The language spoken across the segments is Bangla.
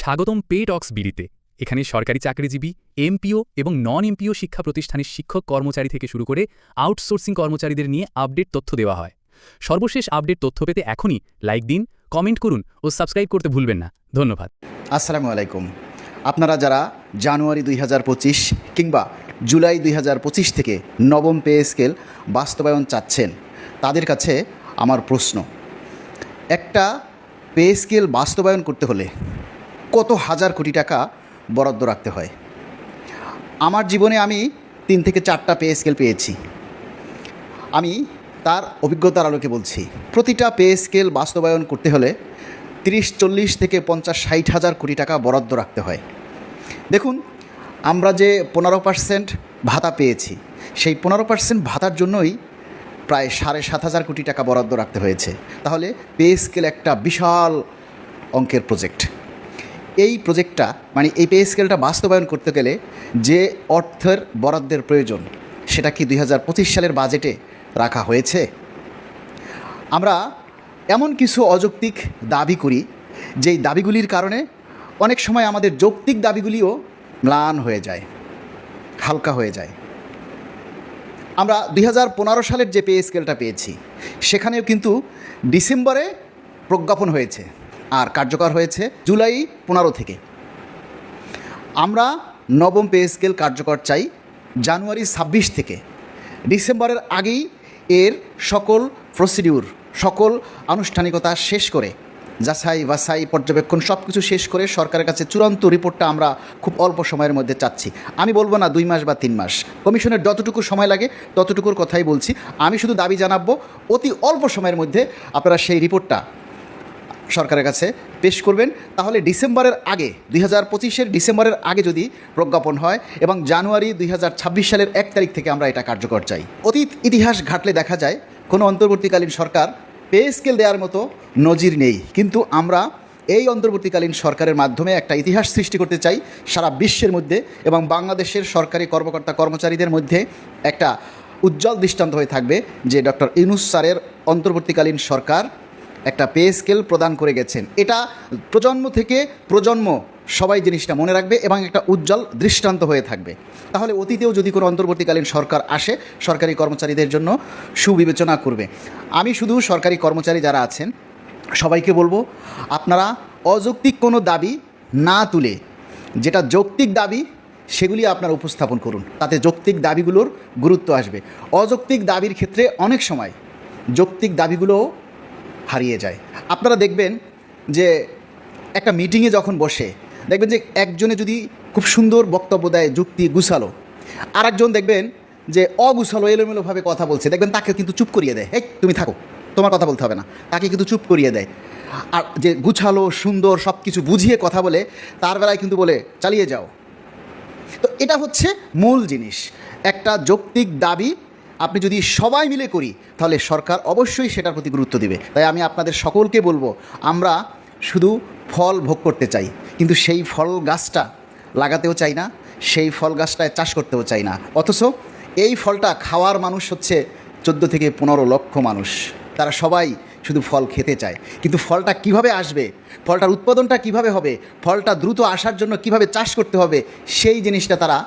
স্বাগতম পে টক্স বিডিতে। এখানে সরকারি চাকরিজীবী, এমপিও এবং নন এমপিও শিক্ষা প্রতিষ্ঠানের শিক্ষক কর্মচারী থেকে শুরু করে আউটসোর্সিং কর্মচারীদের নিয়ে আপডেট তথ্য দেওয়া হয়। সর্বশেষ আপডেট তথ্য পেতে এখনই লাইক দিন কমেন্ট করুন ও সাবস্ক্রাইব করতে ভুলবেন না। ধন্যবাদ। আসসালামু আলাইকুম। আপনারা যারা জানুয়ারি দুই হাজার পঁচিশ কিংবা জুলাই দুই হাজার পঁচিশ থেকে নবম পে স্কেল বাস্তবায়ন চাচ্ছেন, তাদের কাছে আমার প্রশ্ন। একটা পে স্কেল বাস্তবায়ন করতে হলে কত হাজার কোটি টাকা বরাদ্দ রাখতে হয়। আমার জীবনে আমি তিন থেকে চারটা পে স্কেল পেয়েছি। আমি তার অভিজ্ঞতার আলোকে বলছি, প্রতিটা পে স্কেল বাস্তবায়ন করতে হলে তিরিশ, চল্লিশ থেকে পঞ্চাশ, ষাট হাজার কোটি টাকা বরাদ্দ রাখতে হয়। দেখুন, আমরা যে পনেরো পার্সেন্ট ভাতা পেয়েছি, সেই পনেরো পার্সেন্ট ভাতার জন্যই প্রায় সাড়ে সাত হাজার কোটি টাকা বরাদ্দ রাখতে হয়েছে। তাহলে পে স্কেল একটা বিশাল অঙ্কের প্রজেক্ট। এই প্রজেক্টটা মানে এই পে স্কেলটা বাস্তবায়ন করতে গেলে যে অর্থের বরাদ্দের প্রয়োজন, সেটা কি দুই হাজার পঁচিশ সালের বাজেটে রাখা হয়েছে? আমরা এমন কিছু অযৌক্তিক দাবি করি, যেই দাবিগুলির কারণে অনেক সময় আমাদের যৌক্তিক দাবিগুলিও ম্লান হয়ে যায়, হালকা হয়ে যায়। আমরা দুই হাজার পনেরো সালের যে পে স্কেলটা পেয়েছি, সেখানেও কিন্তু ডিসেম্বরে প্রজ্ঞাপন হয়েছে। আর কার্যকর হয়েছে জুলাই পনেরো থেকে। আমরা নবম পে স্কেল কার্যকর চাই জানুয়ারি ছাব্বিশ থেকে। ডিসেম্বরের আগেই এর সকল প্রসিডিউর, সকল আনুষ্ঠানিকতা শেষ করে, যাচাই বাছাই, পর্যবেক্ষণ সব কিছু শেষ করে সরকারের কাছে চূড়ান্ত রিপোর্টটা আমরা খুব অল্প সময়ের মধ্যে চাচ্ছি। আমি বলব না দুই মাস বা তিন মাস। কমিশনের যতটুকু সময় লাগে ততটুকুর কথাই বলছি। আমি শুধু দাবি জানাব অতি অল্প সময়ের মধ্যে আপনারা সেই রিপোর্টটা সরকারের কাছে পেশ করবেন, তাহলে ডিসেম্বরের আগে, দুই হাজার পঁচিশের ডিসেম্বরের আগে যদি প্রজ্ঞাপন হয় এবং জানুয়ারি দুই হাজার ছাব্বিশ সালের এক তারিখ থেকে আমরা এটা কার্যকর চাই। অতীত ইতিহাস ঘাটলে দেখা যায়, কোনো অন্তর্বর্তীকালীন সরকার পে স্কেল দেওয়ার মতো নজির নেই। কিন্তু আমরা এই অন্তর্বর্তীকালীন সরকারের মাধ্যমে একটা ইতিহাস সৃষ্টি করতে চাই, সারা বিশ্বের মধ্যে এবং বাংলাদেশের সরকারি কর্মকর্তা কর্মচারীদের মধ্যে একটা উজ্জ্বল দৃষ্টান্ত হয়ে থাকবে যে ডক্টর ইউনুস স্যারের অন্তর্বর্তীকালীন সরকার একটা পে স্কেল প্রদান করে গেছেন। এটা প্রজন্ম থেকে প্রজন্ম সবাই জিনিসটা মনে রাখবে এবং একটা উজ্জ্বল দৃষ্টান্ত হয়ে থাকবে। তাহলে অতীতেও যদি কোনো অন্তর্বর্তীকালীন সরকার আসে, সরকারি কর্মচারীদের জন্য সুবিবেচনা করবে। আমি শুধু সরকারি কর্মচারী যারা আছেন, সবাইকে বলব, আপনারা অযৌক্তিক কোনো দাবি না তুলে, যেটা যৌক্তিক দাবি, সেগুলি আপনারা উপস্থাপন করুন। তাতে যৌক্তিক দাবিগুলোর গুরুত্ব আসবে। অযৌক্তিক দাবির ক্ষেত্রে অনেক সময় যৌক্তিক দাবিগুলোও হারিয়ে যায়। আপনারা দেখবেন যে একটা মিটিংয়ে যখন বসে, দেখবেন যে একজনে যদি খুব সুন্দর বক্তব্য দেয়, যুক্তি গুছালো আর একজন দেখবেন যে অগুছালো, এলোমেলোভাবে কথা বলছে। দেখবেন তাকে কিন্তু চুপ করিয়ে দেয়, এই, তুমি থাকো, তোমার কথা বলতে হবে না। তাকে কিন্তু চুপ করিয়ে দেয়। আর যে গুছালো, সুন্দর সব কিছু বুঝিয়ে কথা বলে, তার বেলায় কিন্তু বলে, চালিয়ে যাও। তো এটা হচ্ছে মূল জিনিস। একটা যৌক্তিক দাবি আপনি যদি সবাই মিলে করি, তাহলে সরকার অবশ্যই সেটার প্রতি গুরুত্ব দেবে। তাই আমি আপনাদের সকলকে বলব, আমরা শুধু ফল ভোগ করতে চাই, কিন্তু সেই ফল গাছটা লাগাতেও চাই না, সেই ফল গাছটায় চাষ করতেও চাই না। অথচ এই ফলটা খাওয়ার মানুষ হচ্ছে চোদ্দ থেকে পনেরো লক্ষ মানুষ। তারা সবাই শুধু ফল খেতে চায়। কিন্তু ফলটা কীভাবে আসবে? ফলটার উৎপাদনটা কীভাবে হবে? ফলটা দ্রুত আসার জন্য কীভাবে চাষ করতে হবে? সেই জিনিসটা তারা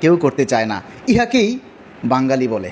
কেউ করতে চায় না। ইহাকেই বাঙালি বলে।